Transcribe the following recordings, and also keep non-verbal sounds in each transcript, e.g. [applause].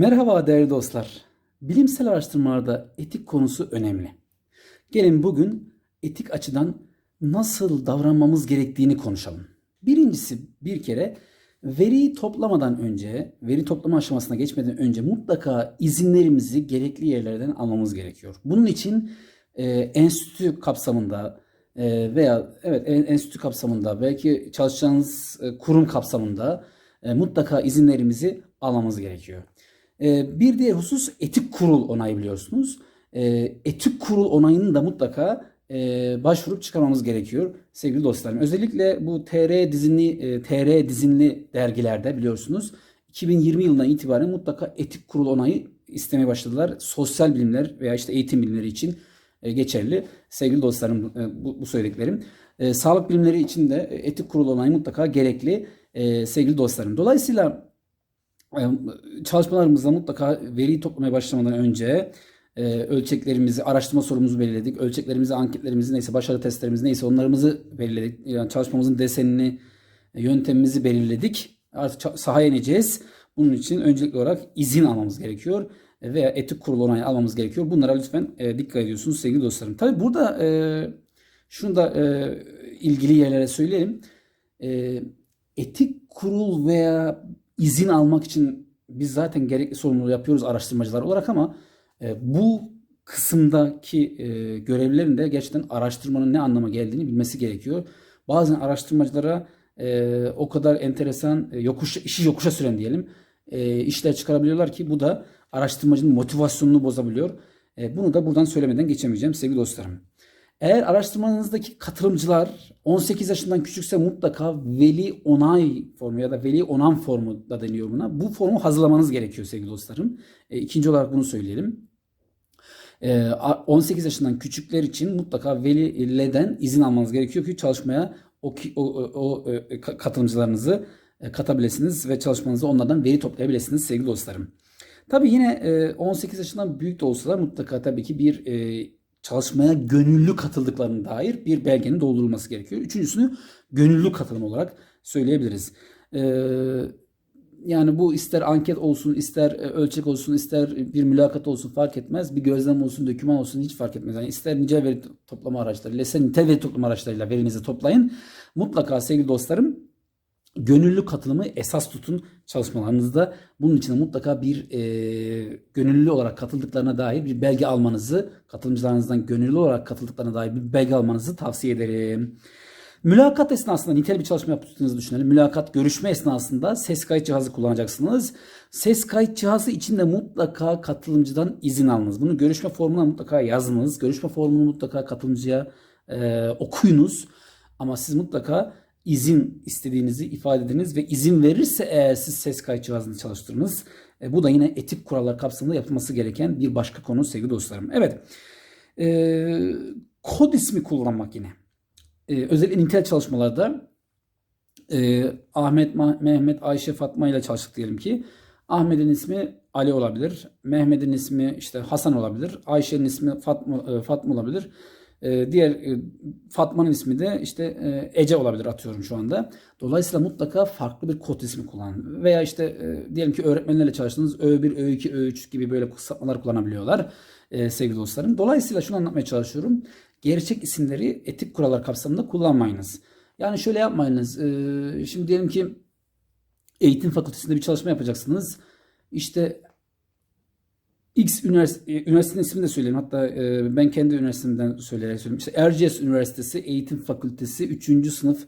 Merhaba değerli dostlar. Bilimsel araştırmalarda etik konusu önemli. Gelin bugün etik açıdan nasıl davranmamız gerektiğini konuşalım. Birincisi bir kere veriyi toplamadan önce, veri toplama aşamasına geçmeden önce mutlaka izinlerimizi gerekli yerlerden almamız gerekiyor. Bunun için e, enstitü kapsamında e, veya evet en- enstitü kapsamında belki çalışacağınız e, kurum kapsamında e, mutlaka izinlerimizi almamız gerekiyor. E, bir diğer husus etik kurul onayı biliyorsunuz. E, etik kurul onayını da mutlaka e, başvurup çıkarmamız gerekiyor sevgili dostlarım. Özellikle bu TR dizinli e, TR dizinli dergilerde biliyorsunuz 2020 yılından itibaren mutlaka etik kurul onayı istemeye başladılar. Sosyal bilimler veya işte eğitim bilimleri için e, geçerli. Sevgili dostlarım bu, bu söylediklerim. Sağlık bilimleri için de etik kurul onayı mutlaka gerekli sevgili dostlarım. Dolayısıyla çalışmalarımızda mutlaka veriyi toplamaya başlamadan önce e, ölçeklerimizi, araştırma sorumuzu belirledik. Ölçeklerimizi, anketlerimizi neyse, başarı testlerimizi neyse onlarımızı belirledik. Yani çalışmamızın desenini, e, yöntemimizi belirledik. Artık sahaya ineceğiz. Bunun için öncelikli olarak izin almamız gerekiyor veya etik kurulu onayı almamız gerekiyor. Bunlara lütfen e, dikkat ediyorsunuz sevgili dostlarım. Tabii burada e, şunu da e, ilgili yerlere söyleyelim. E, etik kurul veya izin almak için biz zaten gerekli sorumluluğu yapıyoruz araştırmacılar olarak ama e, bu kısımdaki e, görevlilerin de gerçekten araştırmanın ne anlama geldiğini bilmesi gerekiyor. Bazen araştırmacılara e, o kadar enteresan e, yokuş, işi yokuşa süren diyelim e, işler çıkarabiliyorlar ki bu da araştırmacının motivasyonunu bozabiliyor. E, bunu da buradan söylemeden geçemeyeceğim sevgili dostlarım. Eğer araştırmanızdaki katılımcılar 18 yaşından küçükse mutlaka veli onay formu ya da veli onan formu da deniyor buna. Bu formu hazırlamanız gerekiyor sevgili dostlarım. E, ikinci olarak bunu söyleyelim. E, a- 18 yaşından küçükler için mutlaka veliden izin almanız gerekiyor ki çalışmaya o, o, o, o, e, ka- katılımcılarınızı e, katabilirsiniz ve çalışmanızda onlardan veri toplayabilirsiniz sevgili dostlarım. Tabii yine e, 18 yaşından büyük de olsalar mutlaka tabii ki bir e, çalışmaya gönüllü katıldıklarına dair bir belgenin doldurulması gerekiyor. Üçüncüsünü gönüllü katılım olarak söyleyebiliriz. E, yani bu ister anket olsun, ister e, ölçek olsun, ister bir mülakat olsun fark etmez. Bir gözlem olsun, döküman olsun hiç fark etmez. Yani ister nicel veri toplama araçlarıyla, ister nitel veri toplama araçlarıyla verinizi toplayın. Mutlaka sevgili dostlarım gönüllü katılımı esas tutun çalışmalarınızda. Bunun için de mutlaka bir e, gönüllü olarak katıldıklarına dair bir belge almanızı, katılımcılarınızdan gönüllü olarak katıldıklarına dair bir belge almanızı tavsiye ederim. Mülakat esnasında nitel bir çalışma yaptığınızı düşünelim. Mülakat görüşme esnasında ses kayıt cihazı kullanacaksınız. Ses kayıt cihazı için de mutlaka katılımcıdan izin alınız. Bunu görüşme formuna mutlaka yazınız. Görüşme formunu mutlaka katılımcıya e, okuyunuz. Ama siz mutlaka izin istediğinizi ifade ediniz ve izin verirse eğer siz ses kayıt cihazını çalıştırınız. E, bu da yine etik kurallar kapsamında yapılması gereken bir başka konu sevgili dostlarım. Evet. E, kod ismi kullanmak yine. E, özellikle nitel çalışmalarda e, Ahmet, Mehmet, Ayşe, Fatma ile çalıştık diyelim ki. Ahmet'in ismi Ali olabilir. Mehmet'in ismi işte Hasan olabilir. Ayşe'nin ismi Fatma, e, Fatma olabilir. E, diğer e, Fatma'nın ismi de işte e, Ece olabilir atıyorum şu anda. Dolayısıyla mutlaka farklı bir kod ismi kullanın. Veya işte e, diyelim ki öğretmenlerle çalıştınız. Ö1, Ö2, Ö3 gibi böyle kısaltmalar kullanabiliyorlar sevgili dostlarım. Dolayısıyla şunu anlatmaya çalışıyorum. Gerçek isimleri etik kurallar kapsamında kullanmayınız. Yani şöyle yapmayınız. Şimdi diyelim ki eğitim fakültesinde bir çalışma yapacaksınız. İşte X üniversite, e, üniversitenin ismini de söyleyeyim. Hatta e, ben kendi üniversitemden söyleyerek söyleyeyim. İşte Erciyes Üniversitesi Eğitim Fakültesi 3. sınıf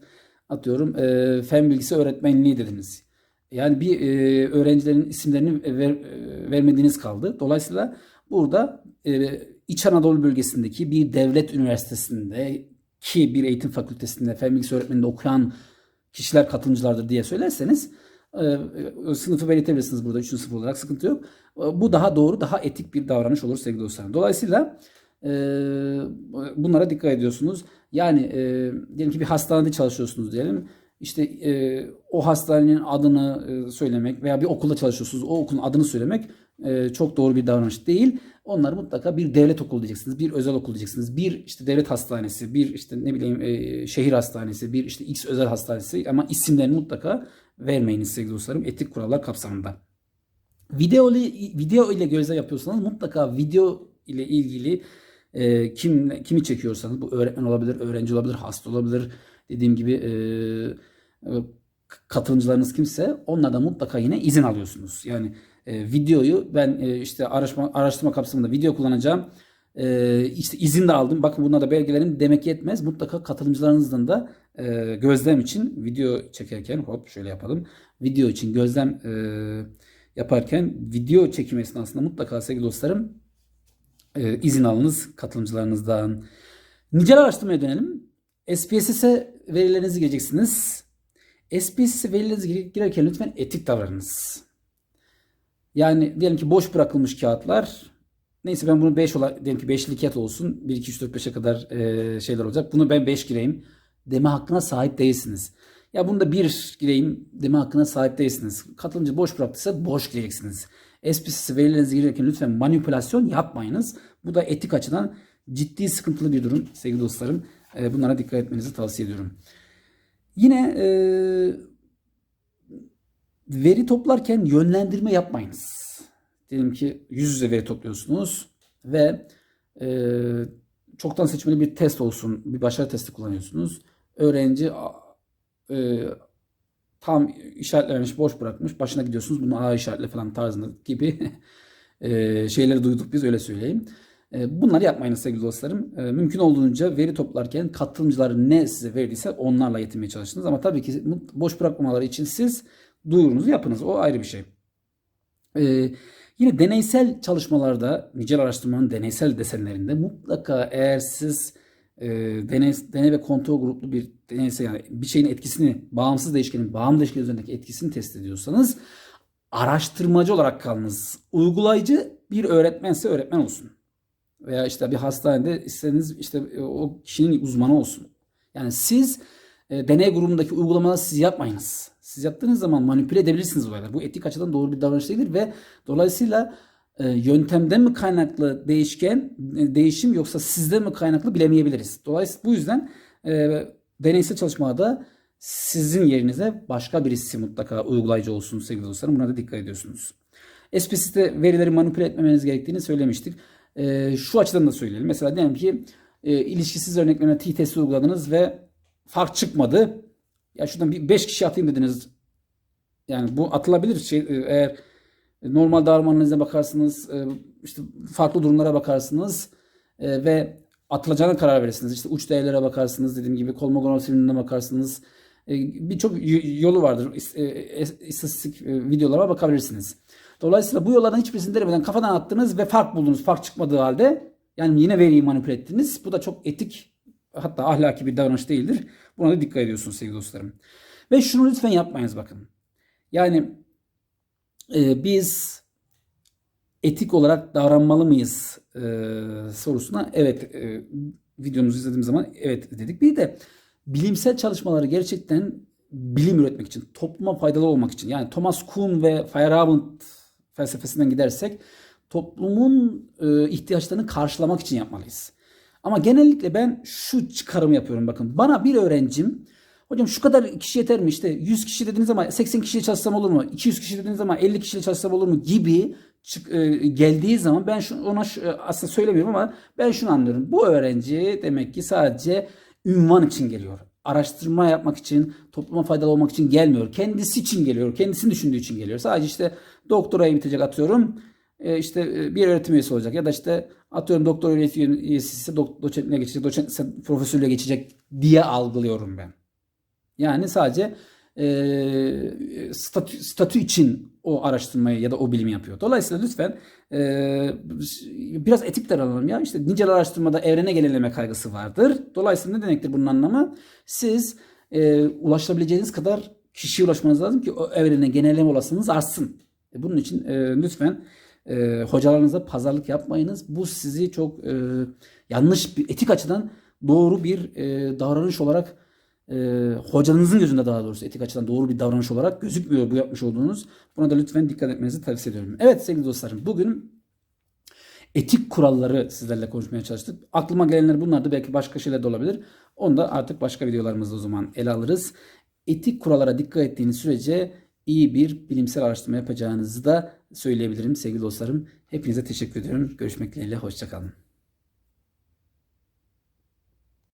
atıyorum e, fen bilgisi öğretmenliği dediniz. Yani bir e, öğrencilerin isimlerini ver, e, vermediğiniz kaldı. Dolayısıyla burada e, İç Anadolu bölgesindeki bir devlet üniversitesinde ki bir eğitim fakültesinde fen bilgisi öğretmeninde okuyan kişiler katılımcılardır diye söylerseniz sınıfı belirtebilirsiniz burada 3. sınıf olarak sıkıntı yok. E, Bu daha doğru, daha etik bir davranış olur sevgili dostlarım. Dolayısıyla e, bunlara dikkat ediyorsunuz. Yani e, diyelim ki bir hastanede çalışıyorsunuz diyelim. İşte e, o hastanenin adını e, söylemek veya bir okulda çalışıyorsunuz o okulun adını söylemek e, çok doğru bir davranış değil. Onlar mutlaka bir devlet okulu diyeceksiniz, bir özel okul diyeceksiniz, bir işte devlet hastanesi, bir işte ne bileyim e, şehir hastanesi, bir işte X özel hastanesi ama isimlerini mutlaka vermeyiniz sevgili dostlarım etik kurallar kapsamında. Video ile, video ile gözlem yapıyorsanız mutlaka video ile ilgili e, kim kimi çekiyorsanız bu öğretmen olabilir, öğrenci olabilir, hasta olabilir. Dediğim gibi e, katılımcılarınız kimse onlardan mutlaka yine izin alıyorsunuz. Yani e, videoyu ben e, işte araştırma, araştırma kapsamında video kullanacağım. E, işte izin de aldım. Bakın bunlar da belgelerim demek yetmez. Mutlaka katılımcılarınızdan da e, gözlem için video çekerken hop şöyle yapalım. Video için gözlem e, yaparken video çekim esnasında mutlaka sevgili dostlarım e, izin alınız katılımcılarınızdan. Nicel araştırmaya dönelim. SPSS'e verilerinizi gireceksiniz. SPSS'e verilerinizi gir- girerken lütfen etik davranınız. Yani diyelim ki boş bırakılmış kağıtlar. Neyse ben bunu 5 olarak diyelim ki 5'li kağıt olsun. 1 2 3 4 5'e kadar e, şeyler olacak. Bunu ben 5 gireyim deme hakkına sahip değilsiniz. Ya bunda 1 gireyim deme hakkına sahip değilsiniz. Katılımcı boş bıraktıysa boş gireceksiniz. SPSS verilerinizi girirken lütfen manipülasyon yapmayınız. Bu da etik açıdan ciddi sıkıntılı bir durum sevgili dostlarım. E, bunlara dikkat etmenizi tavsiye ediyorum. Yine e, veri toplarken yönlendirme yapmayınız. Diyelim ki yüz yüze veri topluyorsunuz ve e, çoktan seçmeli bir test olsun, bir başarı testi kullanıyorsunuz. Öğrenci e, tam işaretlemiş, boş bırakmış. Başına gidiyorsunuz. Bunu A işaretle falan tarzında gibi [laughs] e, şeyleri duyduk biz öyle söyleyeyim. E, bunları yapmayınız sevgili dostlarım. E, mümkün olduğunca veri toplarken katılımcılar ne size verdiyse onlarla yetinmeye çalışınız. Ama tabii ki boş bırakmamaları için siz duyurunuzu yapınız. O ayrı bir şey. E, yine deneysel çalışmalarda, nicel araştırmanın deneysel desenlerinde mutlaka eğer siz e, deney, deney ve kontrol gruplu bir deneysel yani bir şeyin etkisini, bağımsız değişkenin bağımlı değişken üzerindeki etkisini test ediyorsanız araştırmacı olarak kalınız. Uygulayıcı bir öğretmense öğretmen olsun. Veya işte bir hastanede istediğiniz işte e, o kişinin uzmanı olsun. Yani siz e, deney grubundaki uygulamaları siz yapmayınız. Siz yaptığınız zaman manipüle edebilirsiniz olayları. Bu etik açıdan doğru bir davranış değildir ve dolayısıyla e, yöntemden mi kaynaklı değişken e, değişim yoksa sizden mi kaynaklı bilemeyebiliriz. Dolayısıyla bu yüzden e, deneysel çalışmada sizin yerinize başka birisi mutlaka uygulayıcı olsun sevgili dostlarım. Buna da dikkat ediyorsunuz. SPSS'te verileri manipüle etmemeniz gerektiğini söylemiştik. E, şu açıdan da söyleyelim. Mesela diyelim ki e, ilişkisiz örneklerine t-testi uyguladınız ve fark çıkmadı. Ya şuradan bir 5 kişi atayım dediniz. Yani bu atılabilir şey e, eğer normal davranmanıza bakarsınız, e, işte farklı durumlara bakarsınız e, ve atılacağına karar verirsiniz. İşte uç değerlere bakarsınız, dediğim gibi Kolmogorov filmine bakarsınız. Birçok yolu vardır. İs- İstatistik videolara bakabilirsiniz. Dolayısıyla bu yollardan hiçbirisini denemeden kafadan attınız ve fark buldunuz. Fark çıkmadığı halde yani yine veriyi manipüle ettiniz. Bu da çok etik hatta ahlaki bir davranış değildir. Buna da dikkat ediyorsunuz sevgili dostlarım. Ve şunu lütfen yapmayınız bakın. Yani e, biz etik olarak davranmalı mıyız e, sorusuna evet e, videomuzu izlediğim zaman evet dedik. Bir de bilimsel çalışmaları gerçekten bilim üretmek için, topluma faydalı olmak için yani Thomas Kuhn ve Feyerabend felsefesinden gidersek toplumun e, ihtiyaçlarını karşılamak için yapmalıyız. Ama genellikle ben şu çıkarımı yapıyorum bakın. Bana bir öğrencim hocam şu kadar kişi yeter mi işte 100 kişi dediğiniz zaman 80 kişiyle çalışsam olur mu? 200 kişi dediğiniz zaman 50 kişiyle çalışsam olur mu gibi çık, e, geldiği zaman ben şu, ona şu, aslında söylemiyorum ama ben şunu anlıyorum. Bu öğrenci demek ki sadece ünvan için geliyor. Araştırma yapmak için, topluma faydalı olmak için gelmiyor. Kendisi için geliyor. Kendisini düşündüğü için geliyor. Sadece işte doktorayı bitecek atıyorum. E, işte e, bir öğretim üyesi olacak ya da işte atıyorum doktor öğretim üyesi ise dok- doçentliğe geçecek, doçent ise profesörlüğe geçecek diye algılıyorum ben. Yani sadece e, statü, statü için o araştırmayı ya da o bilimi yapıyor. Dolayısıyla lütfen e, biraz etik davranalım ya. İşte nicel araştırmada evrene genelleme kaygısı vardır. Dolayısıyla ne demektir bunun anlamı? Siz e, ulaşabileceğiniz kadar kişiye ulaşmanız lazım ki o evrene genelleme olasılığınız artsın. E, bunun için e, lütfen e, hocalarınıza pazarlık yapmayınız. Bu sizi çok e, yanlış bir etik açıdan doğru bir e, davranış olarak e, hocanızın gözünde daha doğrusu etik açıdan doğru bir davranış olarak gözükmüyor bu yapmış olduğunuz. Buna da lütfen dikkat etmenizi tavsiye ediyorum. Evet sevgili dostlarım bugün etik kuralları sizlerle konuşmaya çalıştık. Aklıma gelenler bunlardı. Belki başka şeyler de olabilir. Onu da artık başka videolarımızda o zaman ele alırız. Etik kurallara dikkat ettiğiniz sürece iyi bir bilimsel araştırma yapacağınızı da söyleyebilirim sevgili dostlarım. Hepinize teşekkür ediyorum. Görüşmek dileğiyle. Hoşçakalın.